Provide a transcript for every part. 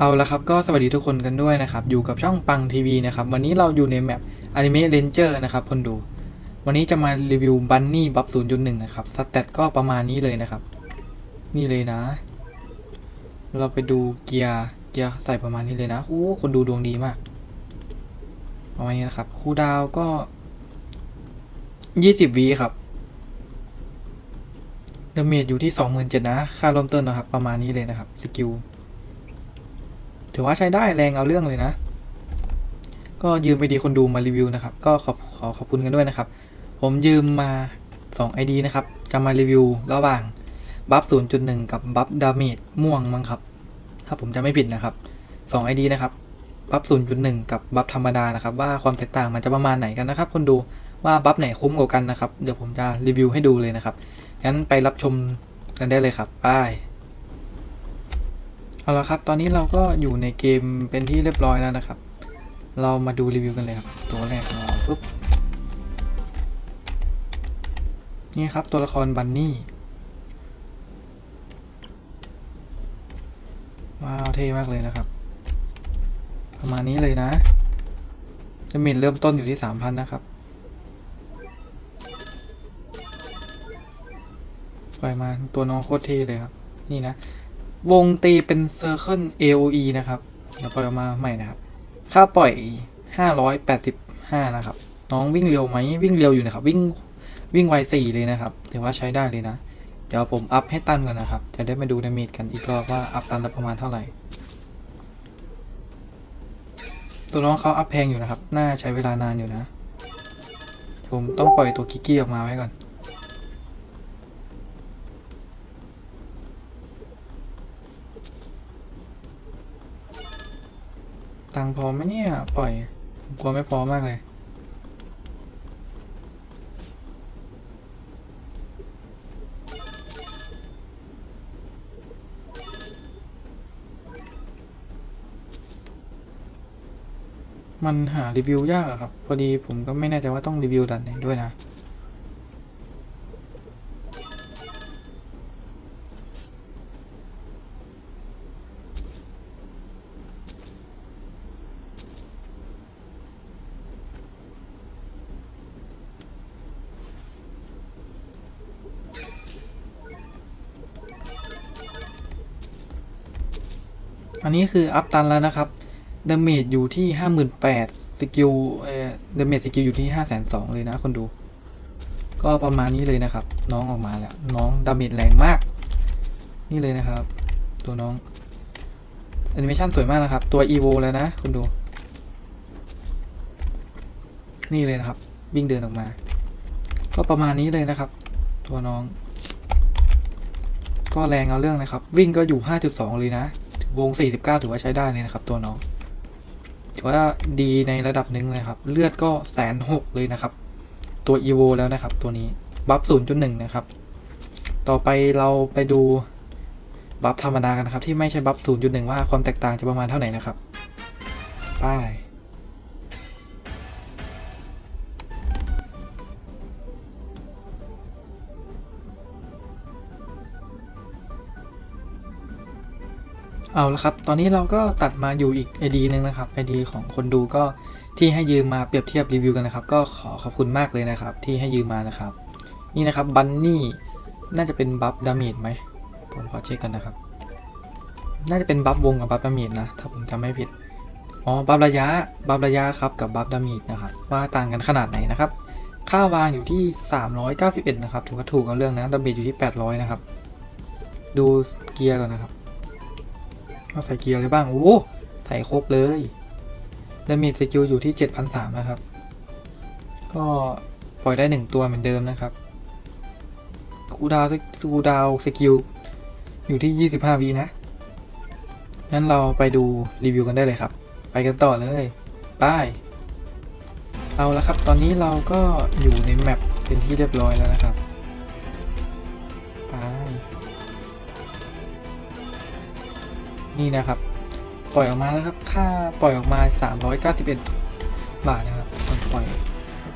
เอาละครับก็สวัสดีทุกคนกันด้วยนะครับ อยู่กับช่องปังทีวีนะครับ วันนี้เราอยู่ในแมป Anime Ranger นะครับคนดู วันนี้จะมารีวิวบันนี่บัฟ0.1นย์จุดหนึ่งนะครับสเตตก็ประมาณนี้เลยนะครับ นี่เลยนะ เราไปดูเกียร์เกียร์ใส่ประมาณนี้เลยนะโอ้คนดูดวงดีมากประมาณนี้นะครับคูดาวน์ก็20วิครับดาเมจอยู่ที่27,000นะ ค่าเริ่มต้นนะครับ ประมาณนี้เลยนะครับสกิล ถือว่าใช้ได้แรงเอาเรื่องเลยนะ ก็ยืมไปดีคนดูมารีวิวนะครับ ก็ขอบขอขอบคุณกันด้วยนะครับ ผมยืมมา 2 ID นะครับ จะมารีวิวระหว่างบัฟ0.1 กับบัฟดาเมจม่วงมั้งครับ ถ้าผมจะไม่ผิดนะครับ 2 ID นะครับบัฟ0.1 กับบัฟธรรมดานะครับ ว่าความแตกต่างมันจะประมาณไหนกันนะครับ คนดูว่าบัฟไหนคุ้มกว่ากันนะครับ เดี๋ยวผมจะรีวิวให้ดูเลยนะครับ งั้นไปรับชมกันได้เลยครับไป เอาละครับตอนนี้เราก็อยู่ในเกมเป็นที่เรียบร้อยแล้วนะครับ เรามาดูรีวิวกันเลยครับ ตัวแรกของเราปุ๊บนี่ครับตัวละครบันนี่ว้าวเท่มากเลยนะครับ ประมาณนี้เลยนะดาเมจเริ่มต้นอยู่ที่สามพันนะครับปล่อยมาตัวน้องโคตรเท่เลยครับ นี่นะ วงตีเป็น Circle AOE นะครับเดี๋ยวปล่อยออกมาใหม่นะครับ ค่าปล่อย 585 นะครับ น้องวิ่งเร็วไหมวิ่งเร็วอยู่นะครับ วิ่งวิ่งไวสี่เลยนะครับ ถือว่าใช้ได้เลยนะ เดี๋ยวผมอัพให้ตันก่อนนะครับ จะได้มาดูดาเมจกันอีกรอบว่าอัพตันละประมาณเท่าไหร่ ตัวน้องเขาอัพแพงอยู่นะครับ น่าใช้เวลานานอยู่นะ ผมต้องปล่อยตัวกิกกี้ออกมาไว้ก่อน ตังค์พอไหมเนี่ย ปล่อยผมกลัวไม่พอมากเลย มันหารีวิวยากอะครับ พอดีผมก็ไม่แน่ใจว่าต้องรีวิวดันไหนด้วยนะ อันนี้คืออัพตันแล้วนะครับดาเมจอยู่ที่ห้าหมื่นแปดสกิลเอ่อดาเมจสกิลอยู่ที่ห้าแสนสองเลยนะคนดู ก็ประมาณนี้เลยนะครับ น้องออกมาแล้ว น้องดาเมจแรงมาก นี่เลยนะครับ ตัวน้องแอนิเมชันสวยมากนะครับ ตัว EVO แล้วนะคุณดู นี่เลยนะครับ วิ่งเดินออกมา ก็ประมาณนี้เลยนะครับ ตัวน้อง ก็แรงเอาเรื่องนะครับ วิ่งก็อยู่ 5.2 เลยนะ วง 49 ถือว่าใช้ได้เลยนะครับ ตัวน้องถือว่าดีในระดับหนึ่งเลยครับ เลือดก็แสนหกเลยนะครับ ตัวอีโวแล้วนะครับ ตัวนี้บัฟ0.1 นะครับ ต่อไปเราไปดูบัฟธรรมดากันนะครับ ที่ไม่ใช่บัฟ0.1 ว่าความแตกต่างจะประมาณเท่าไหร่นะครับ ไป้ เอาละครับ ตอนนี้เราก็ตัดมาอยู่อีก ID หนึ่งนะครับ ID ของคนดูก็ที่ให้ยืมมาเปรียบเทียบรีวิวกันนะครับ ก็ขอขอบคุณมากเลยนะครับ ที่ให้ยืมมานะครับ นี่นะครับบันนี่น่าจะเป็นบัฟดาเมจไหมผมขอเช็คกันนะครับ น่าจะเป็นบัฟวงกับบัฟดาเมจนะ ถ้าผมจำไม่ผิด อ๋อ บัฟระยะ บัฟระยะครับกับบัฟดาเมจนะครับ ว่าต่างกันขนาดไหนนะครับ ค่าวางอยู่ที่ 391 นะครับ ถือว่าถูกเอาเรื่องนะดาเมจอยู่ที่ 800 นะครับ ดูเกียร์ก่อนนะครับ เอาใส่เกียร์เลยบ้าง โอ้ ใส่ครบเลยดาเมจสกิลอยู่ที่ 7,300นะครับ ก็ปล่อยได้หนึ่งตัวเหมือนเดิมนะครับคูดาวน์คูดาวสกิลอยู่ที่ 25วินะ งั้นเราไปดูรีวิวกันได้เลยครับ ไปกันต่อเลยไปเอาละครับ ตอนนี้เราก็อยู่ในแมปเป็นที่เรียบร้อยแล้วนะครับ นี่นะครับ ปล่อยออกมาแล้วครับ ค่าปล่อยออกมา 391 บาทนะครับตอนปล่อย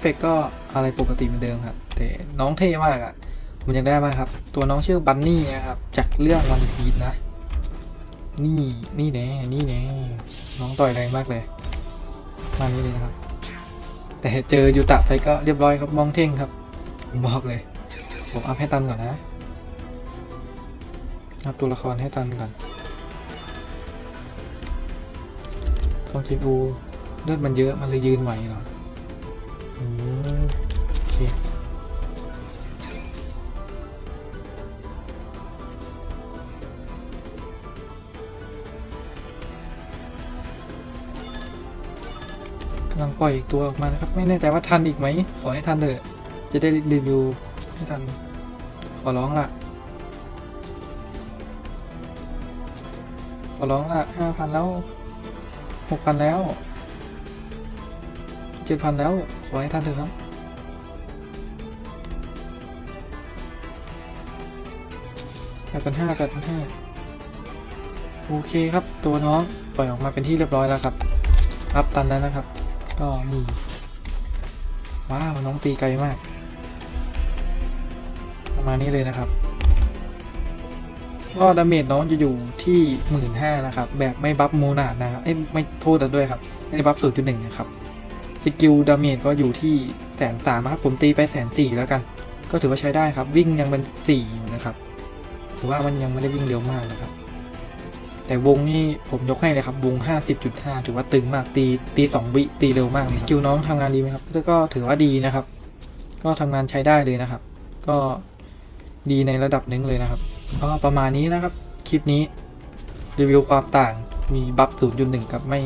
เฟกก็อะไรปกติเหมือนเดิมครับ แต่น้องเท่มากอะ่ะผมอยากได้มากครับ ตัวน้องชื่อบันนี่นะครับ จากเรื่องวันพีชนะ นี่นี่แน่นี่แน่น้องต่อยแรงมากเลย มานี่เลยนะครับ แต่เจอยูตะไปก็เรียบร้อยครับมองเท่งครับผมบอกเลย ผมอัพให้ตันก่อนนะอัพตัวละครให้ตันก่อน ทองจินอูเลือดมันเยอะมันเลยยืนไหวเหรออืมโอเคกำลังปล่อยอีกตัวออกมานะครับ ไม่แน่ใจว่าทันอีกไหม ขอให้ทันเถอะ จะได้รีวิวให้ทัน ขอร้องละขอร้องละห้าพันแล้ว หกพันแล้วเจ็ดพันแล้ว ขอให้ทันเถอะครับแปดพันห้าแปดพันห้าโอเคครับ ตัวน้องปล่อยออกมาเป็นที่เรียบร้อยแล้วครับ อัพตันแล้วนะครับ ก็นี่ว้าว น้องตีไกลมาก ประมาณนี้เลยนะครับ ก็ดาเมจน้องจะอยู่ที่หมื่นห้านะครับ แบบไม่บัฟโมนาดนะครับเอ้ยไม่โทษด้วยครับไม่บัฟศูนย์จุดหนึ่งนะครับสกิลดาเมจก็อยู่ที่แสนสามครับผมตีไปแสนสี่แล้วกัน ก็ถือว่าใช้ได้ครับ วิ่งยังเป็นสี่อยู่นะครับถือว่ามันยังไม่ได้วิ่งเร็วมากนะครับ แต่วงนี่ผมยกให้เลยครับ วง 50.5 ถือว่าตึงมากตีตีสองวิตีเร็วมากเลยสกิลน้องทำงานดีไหมครับก็ถือว่าดีนะครับ ก็ทำงานใช้ได้เลยนะครับ ก็ดีในระดับหนึ่งเลยนะครับ ก็ประมาณนี้นะครับ คลิปนี้ รีวิวความต่างมีบัฟ 0.1 กับไม่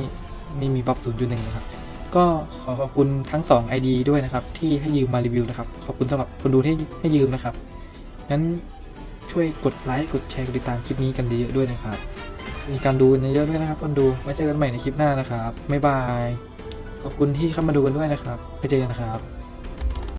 ไม่มีบัฟ 0.1 นะครับ ก็ขอขอบคุณทั้ง 2 ID ด้วยนะครับ ที่ให้ยืมมารีวิวนะครับ ขอบคุณสำหรับคนดูที่ให้ยืมนะครับ งั้นช่วยกดไลค์กดแชร์กดติดตามคลิปนี้กันเยอะๆด้วยนะครับ มีการดูกันเยอะๆด้วยนะครับคนดูไว้เจอกันใหม่ในคลิปหน้านะครับบ๊ายบายขอบคุณที่เข้ามาดูกันด้วยนะครับไปเจอกันนะครับ